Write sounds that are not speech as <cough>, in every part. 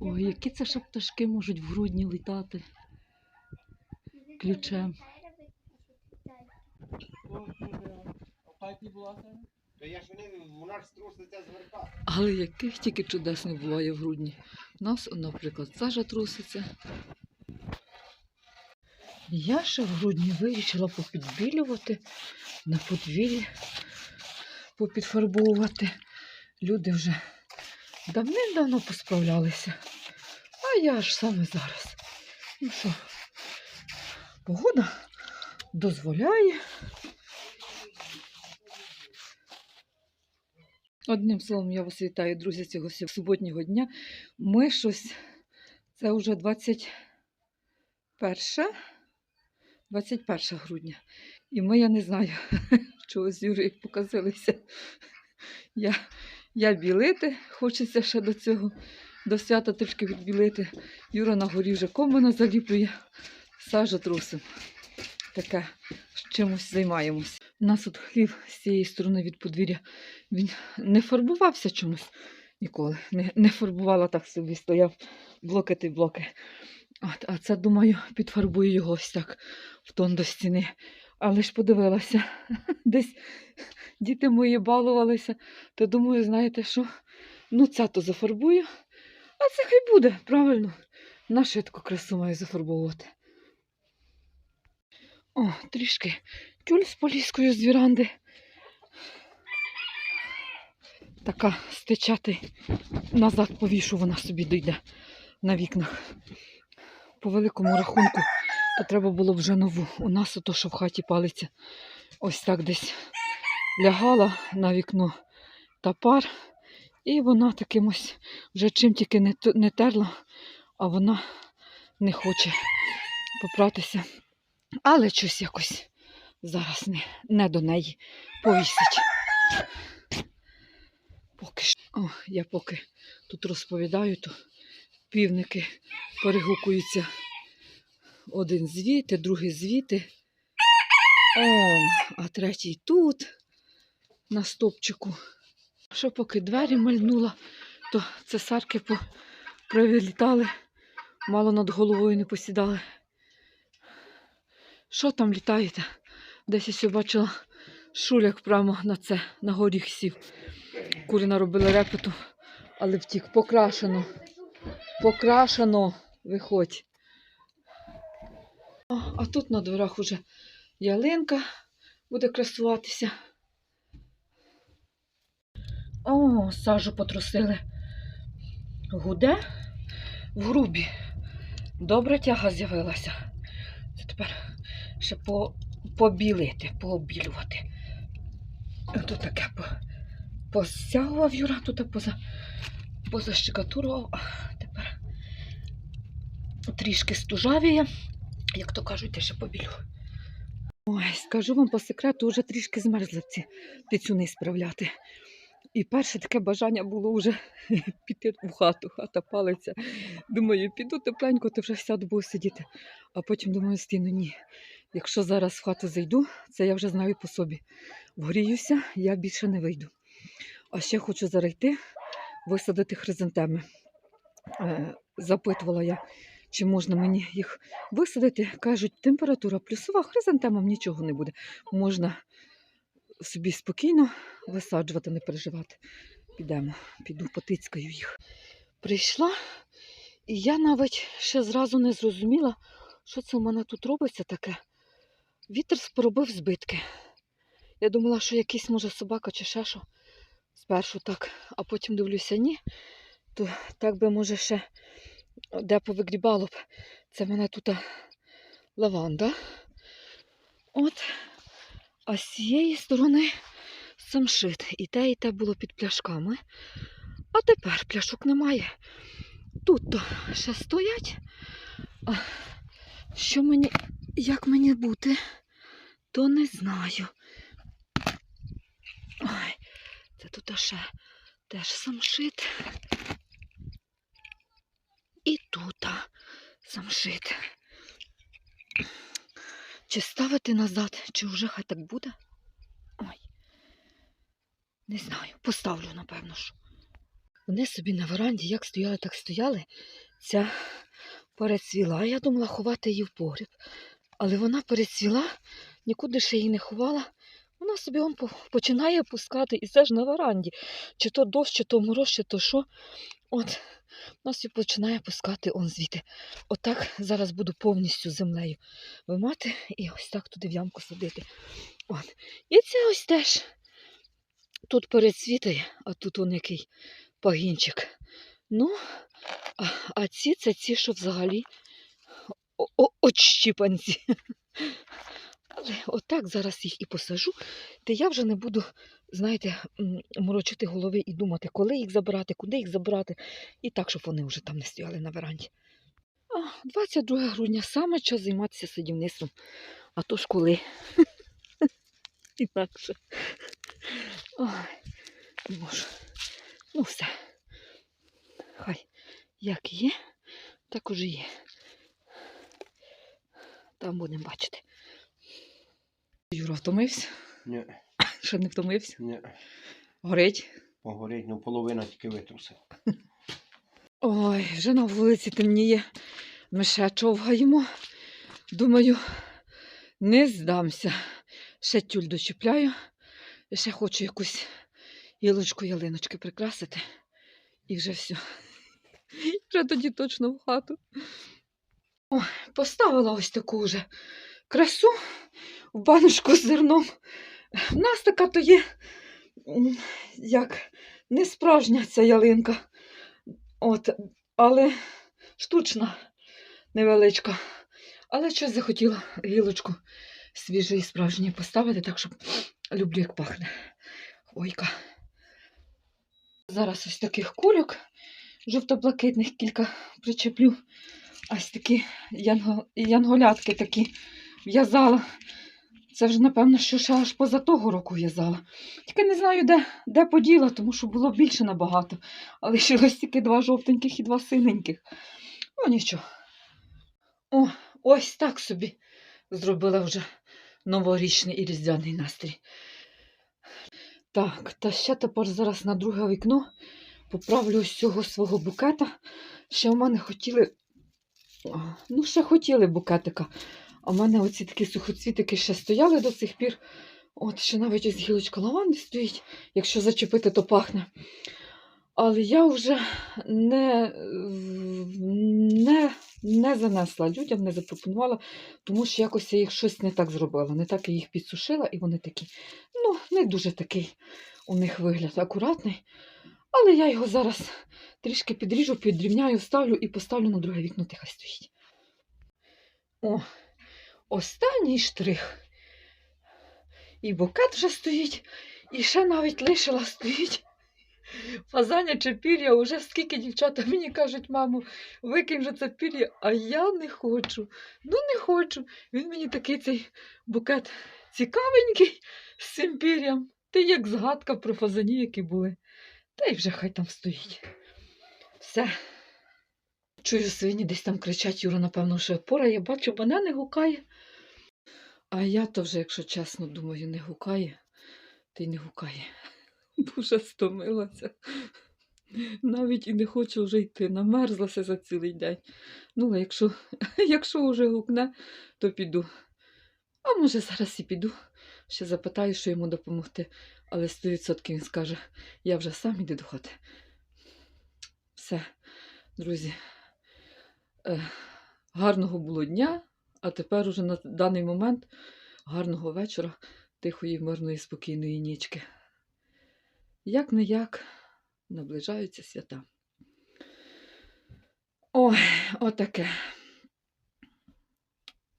Ой, які це ще пташки можуть в грудні літати ключем. Але яких тільки чудес не буває в грудні. У нас, наприклад, сажа труситься. Я ще в грудні вирішила попідбілювати на подвір'ї, попідфарбовувати. Люди вже давним-давно посправлялися. А я ж саме зараз. Ну що, погода дозволяє. Одним словом, я вас вітаю, друзі, цього суботнього дня. Ми щось, це вже 21, 21 грудня. І ми, я не знаю, <laughs> чого з Юрою показалися. Я, я білити, хочеться ще до цього, до свята трішки відбілити. Юра на горі вже комина заліплює, сажа трусим. Таке, чимось займаємось. У нас тут хлів з цієї сторони від подвір'я він не фарбувався чомусь ніколи. Не, не фарбувала так собі, стояв блоки та блоки. От, а це, думаю, підфарбую його ось так в тон до стіни. Але ж подивилася, <laughs> десь діти мої балувалися, то думаю, знаєте що? Ну, це то зафарбую, а це хай буде, правильно. На швидку красу маю зафарбовувати. О, трішки тюль з поліскою з віранди така стичати назад повішу, вона собі дійде на вікнах. По великому рахунку, то треба було вже нову. У нас ото, що в хаті палиться, ось так десь лягала на вікно та пар, і вона таким ось вже чим тільки не, не терла, а вона не хоче попратися. Але щось якось зараз не, не до неї повісить. Поки що. О, я поки тут розповідаю, то півники перегукуються один звідти, другий звідти. О, а третій тут, на стопчику. Що поки двері мальнула, то цесарки по... прилітали, мало над головою не посідали. Що там літаєте? Десь я бачила шуляк прямо на це, на горіх сів. Курина робила репету, але втік. Покрашено. Покрашено. Виходь. А, тут на дверах уже ялинка буде красуватися. О, сажу потрусили. Гуде в грубі. Добра тяга з'явилася. Це тепер ще по, побілити, пообілювати. Тут таке по постягував Юра тут поза, позащекатурував, а тепер трішки стужавіє, як то кажуть, те ще побілю. Ой, скажу вам по секрету, вже трішки змерзли ці піцюни справляти. І перше таке бажання було вже <laughs> піти в хату, хата палиться. Думаю, піду тепленько, то вже сяду буду сидіти. А потім думаю, стіну ні. Якщо зараз в хату зайду, це я вже знаю по собі. Вгріюся, я більше не вийду. А ще хочу зараз висадити хризантеми. Е, запитувала я, чи можна мені їх висадити. Кажуть, температура плюсова, хризантемам нічого не буде. Можна собі спокійно висаджувати, не переживати. Підемо, піду потицькаю їх. Прийшла, і я навіть ще зразу не зрозуміла, що це в мене тут робиться таке. Вітер поробив збитки. Я думала, що якийсь може собака чи ще що. Спершу так, а потім дивлюся, ні. То так би, може, ще де повигрібало б. Це в мене тут лаванда. От. А з цієї сторони самшит. І те, і те було під пляшками. А тепер пляшок немає. Тут то ще стоять. А що мені, як мені бути, то не знаю. Ой, це тут ще теж самшит. Тут самшит. Чи ставити назад, чи вже хай так буде? Ой. Не знаю. Поставлю, напевно, що. Вони собі на веранді як стояли, так стояли. Ця перецвіла. Я думала ховати її в погріб. Але вона перецвіла, нікуди ще її не ховала. Вона собі он починає пускати, і це ж на веранді. Чи то дощ, чи то мороз, чи то що. От, вона собі починає пускати он звідти. Отак зараз буду повністю землею вимати і ось так туди в ямку садити. От. І це ось теж тут перецвітає, а тут он який пагінчик. Ну, а, а ці це ці, що взагалі о- о- отщіпанці. Але отак зараз їх і посажу, то я вже не буду, знаєте, морочити голови і думати, коли їх забрати, куди їх забрати, і так, щоб вони вже там не стояли на веранді. 22 грудня саме час займатися садівництвом, а то ж коли. <laughs> Інакше. Ой, не можу. Ну все. Хай як є, так уже є. Там будемо бачити. Юра втомився? Ні, Ще не втомився? ні. Горить. Погорить, ну половина тільки витрусив. Ой, вже на вулиці темніє. Ми ще човгаємо. Думаю, не здамся. Ще тюль дочіпляю. І ще хочу якусь гілочку ялиночки прикрасити. І вже все. Вже тоді точно в хату. Ой, поставила ось таку вже красу в баночку з зерном. У нас така то є, як не справжня ця ялинка. От, але штучна, невеличка. Але щось захотіла гілочку свіжої справжньої поставити, так щоб люблю, як пахне. Ойка. Зараз ось таких кульок жовто-блакитних кілька причеплю. Ось такі янго... янголятки такі в'язала. Це вже, напевно, що ще аж поза того року в'язала. Тільки не знаю, де, де поділа, тому що було більше набагато. А лишилось тільки два жовтеньких і два синеньких. Ну, нічого. О, ось так собі зробила вже новорічний і різдвяний настрій. Так, та ще тепер зараз на друге вікно поправлю ось цього свого букета. Ще в мене хотіли. Ну, ще хотіли букетика. А в мене оці такі сухоцвітики ще стояли до цих пір. От ще навіть ось гілочка лаванди стоїть, якщо зачепити, то пахне. Але я вже не, не, не занесла людям, не запропонувала, тому що якось я їх щось не так зробила. Не так я їх підсушила, і вони такі, ну, не дуже такий у них вигляд акуратний. Але я його зараз трішки підріжу, підрівняю, ставлю і поставлю на друге вікно, тихо стоїть. О, останній штрих. І букет вже стоїть, і ще навіть лишила стоїть. Фазаня чи пір'я, уже скільки дівчата мені кажуть, мамо, викинь же це пір'я, а я не хочу. Ну, не хочу. Він мені такий цей букет цікавенький з цим пір'ям. Ти як згадка про фазанів, які були. Та й вже хай там стоїть. Все. Чую, свині десь там кричать, Юра, напевно, що пора, я бачу, мене не гукає. А я то вже, якщо чесно, думаю, не гукає, та й не гукає. <laughs> Дуже стомилася. Навіть і не хочу вже йти, намерзлася за цілий день. Ну, але якщо, <laughs> якщо вже гукне, то піду. А може, зараз і піду. Ще запитаю, що йому допомогти. Але 100% він скаже, я вже сам іду до хати. Все, друзі. Гарного було дня, а тепер уже на даний момент гарного вечора, тихої, мирної, спокійної нічки. Як не як наближаються свята. Ой, отаке.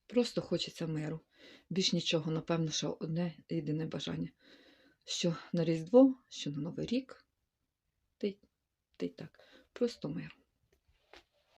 Просто хочеться миру. Більш нічого, напевно, що одне єдине бажання. Що на Різдво, що на Новий рік. Та й так. Просто миру.